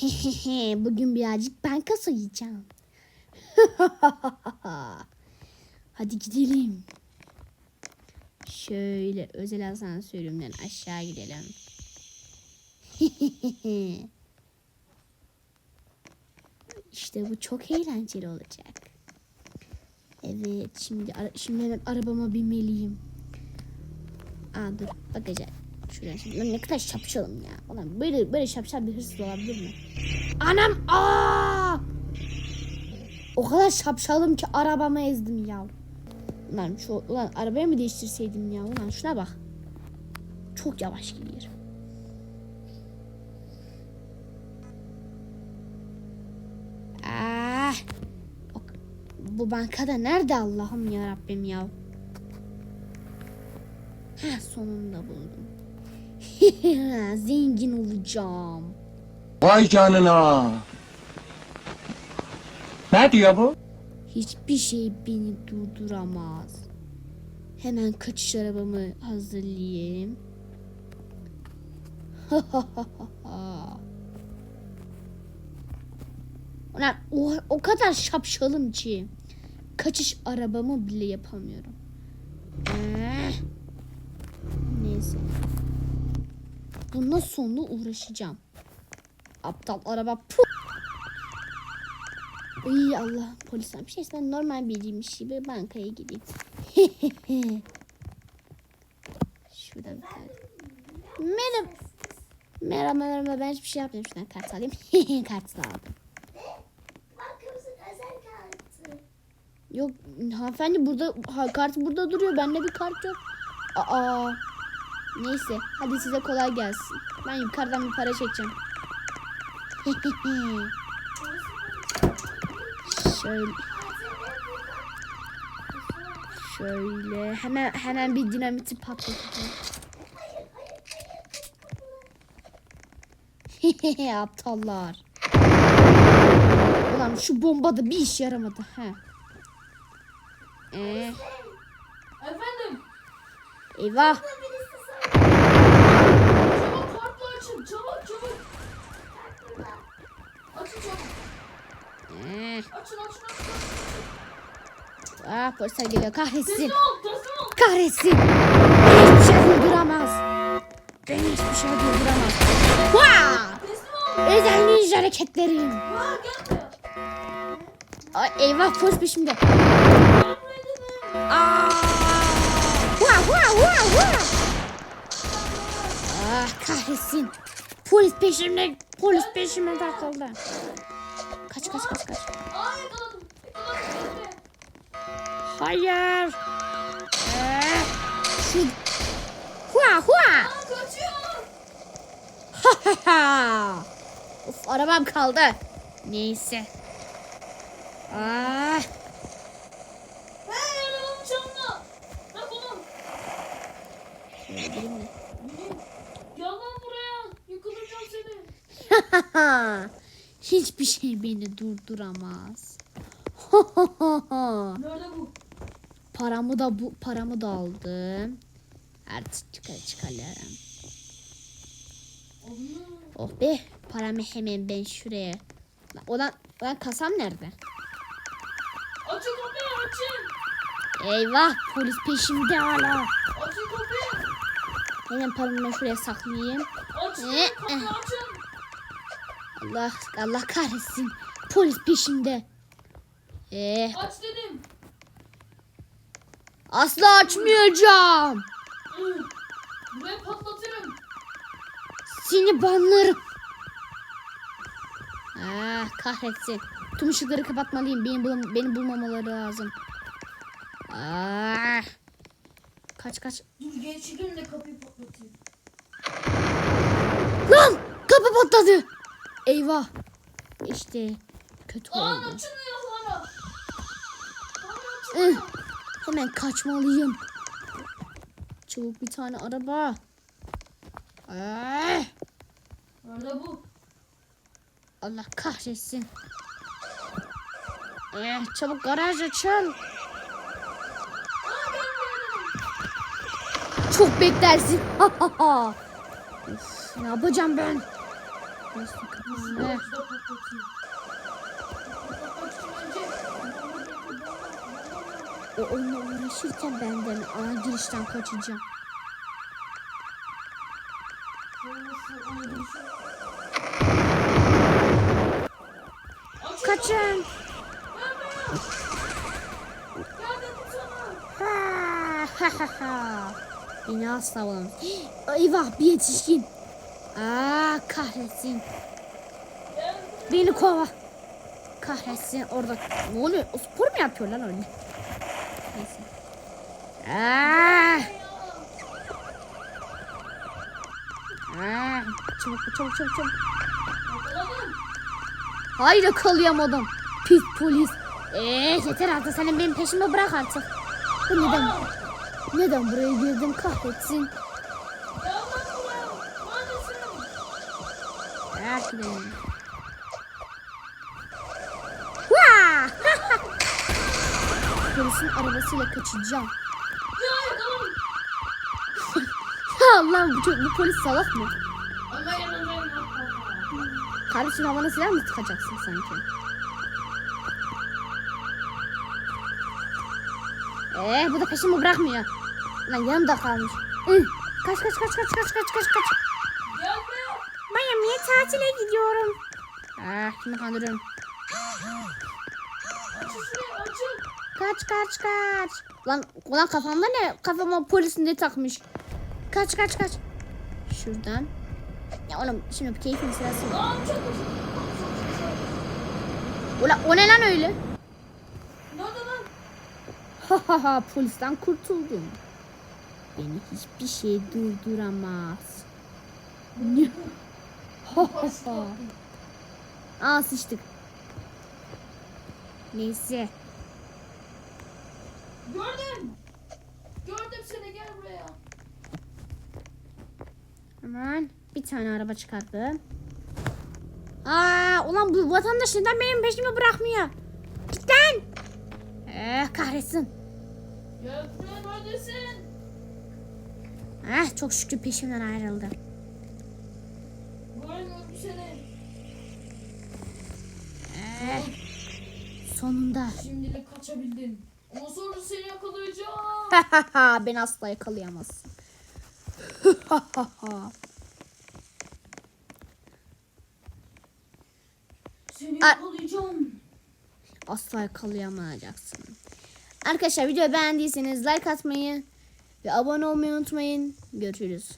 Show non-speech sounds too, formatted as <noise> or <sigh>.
<laughs> Bugün birazcık banka soyacağım. <laughs> Hadi gidelim. Şöyle özel asansörümden aşağı gidelim. <laughs> işte bu çok eğlenceli olacak. Evet şimdi şimdi hemen arabama binmeliyim. Aa dur bakacağım. Şuraya şimdi Lan ne kadar şapşalım ya. Ulan böyle böyle şapşal bir hırsız olabilir mi? Anam aa! O kadar şapşalım ki arabamı ezdim ya. Ulan şu ulan arabayı mı değiştirseydim ya? Ulan şuna bak. Çok yavaş gidiyor. Ah! Bu bankada nerede Allah'ım ya Rabbim ya? Ha sonunda buldum. <laughs> Zengin olacağım. Vay canına. Ne diyor bu? Hiçbir şey beni durduramaz. Hemen kaçış arabamı hazırlayayım. <laughs> Ulan o, o kadar şapşalım ki kaçış arabamı bile yapamıyorum. Eh. Neyse. Bundan sonra uğraşacağım. Aptal araba. Puh. İyi Allah polisten bir şeyse ben normal biriymiş gibi bankaya gideyim. <laughs> Şuradan bir tane. Merhaba. Merhaba merhaba ben hiçbir şey yapmıyorum. Şuradan kart alayım. <laughs> kart aldım. Yok hanımefendi burada ha, kart burada duruyor. Bende bir kart yok. Aa. Neyse hadi size kolay gelsin. Ben yukarıdan bir para çekeceğim. <laughs> Şöyle. Şöyle hemen hemen bir dinamiti patlatacağım. <laughs> Aptallar. Ulan şu bomba da bir iş yaramadı. He. Ee, Efendim, eyvah. Açın, çabuk çabuk. Açın çabuk, Ee, açın açın açın. ah polisler geliyor kahretsin. Teslim ol, teslim ol. Kahretsin. Hiçbir şey durduramaz. Beni hiçbir şey durduramaz. Vaa! Özel ninja hareketlerim. Ha gel buraya. Ay, eyvah polis peşimde. Aa! Vaa, vaa, vaa, vaa. Ah kahretsin. Polis peşimde. Polis peşime takıldı. Kaç kaç kaç kaç. Hayır. Ee, şu... Hua hua. Ha ha ha. Of arabam kaldı. Neyse. Ah. Hey arabamın camına. Bırak onu. Şöyle gireyim mi? Gel lan buraya. Yakalayacağım seni. <laughs> Hiçbir şey beni durduramaz. <laughs> Nerede bu? paramı da bu paramı da aldım. Artık çıkar çıkarım. Allah. Oh be paramı hemen ben şuraya. Lan, Ulan, ulan kasam nerede? Açın kapıyı açın. Eyvah polis peşimde hala. Açın kapıyı. Hemen paramı ben şuraya saklayayım. Açın Ee, kapıyı açın. Allah Allah kahretsin. Polis peşimde. Eh, Aç dedim. asla açmayacağım. Hı. Buraya patlatırım. Seni banlarım. Ah kahretsin. Tüm ışıkları kapatmalıyım. Beni, bul beni bulmamaları lazım. Ah. Kaç kaç. Dur geçelim de kapıyı patlatayım. Lan kapı patladı. Eyvah. İşte kötü oldu. açılmıyor Ih, açılmıyor. Hemen kaçmalıyım. Çabuk bir tane araba. Ah. Nerede bu? Allah kahretsin. Eh, çabuk garaj açın. Çok beklersin. <laughs> Ne yapacağım ben? İçin önce- O onunla uğraşırken ben de ana girişten kaçacağım. Nasıl. Kaçın. Ha ha ha ha. Beni asla bulamaz. <gasps> Eyvah bir yetişkin. Aa kahretsin. Gel. Beni kova. Kahretsin orada. Ne oluyor? Spor mu yapıyor lan öyle? Neyse. Aa, aa. Çabuk çabuk çabuk çabuk. Yakaladım. Hayır yakalayamadım. Pis polis. Eee yeter artık senin benim peşimi bırak artık. Bu neden? Neden buraya girdim kahretsin. Gel lan buraya. Neredesin? Ah gidelim. Vaa! Polisin arabasıyla kaçacağım. Allah'ım <laughs> bu, çocuk- bu polis salak mı? Kardeşim havana silah mı tıkacaksın sanki? Ee, bu da peşimi bırakmıyor. Lan yanımda kalmış. Kaç kaç kaç kaç kaç kaç kaç kaç. Tatile gidiyorum. Ah kimi kandırıyorum. Kaç kaç kaç. Lan ulan kafamda ne? Kafama polis ne takmış? Kaç kaç kaç. Şuradan. Ya oğlum şimdi bir keyfin sırası yok. Ulan o ne lan öyle? Nerede lan? Ha ha ha polisten kurtuldum. Beni hiçbir şey durduramaz. Aa sıçtık. Neyse. Gördüm. Gördüm seni gel buraya. Hemen bir tane araba çıkarttım. Aa ulan bu vatandaş neden benim peşimi bırakmıyor? Git lan. Eh kahretsin. Buraya neredesin? Eh çok şükür peşimden ayrıldı. Görmüyorum seni. Eh, Şimdilik kaçabildin. Ama sonra seni yakalayacağım. <laughs> Beni asla yakalayamaz. Seni yakalayacağım. asla yakalayamayacaksın. Arkadaşlar videoyu beğendiyseniz like atmayı ve abone olmayı unutmayın. Görüşürüz.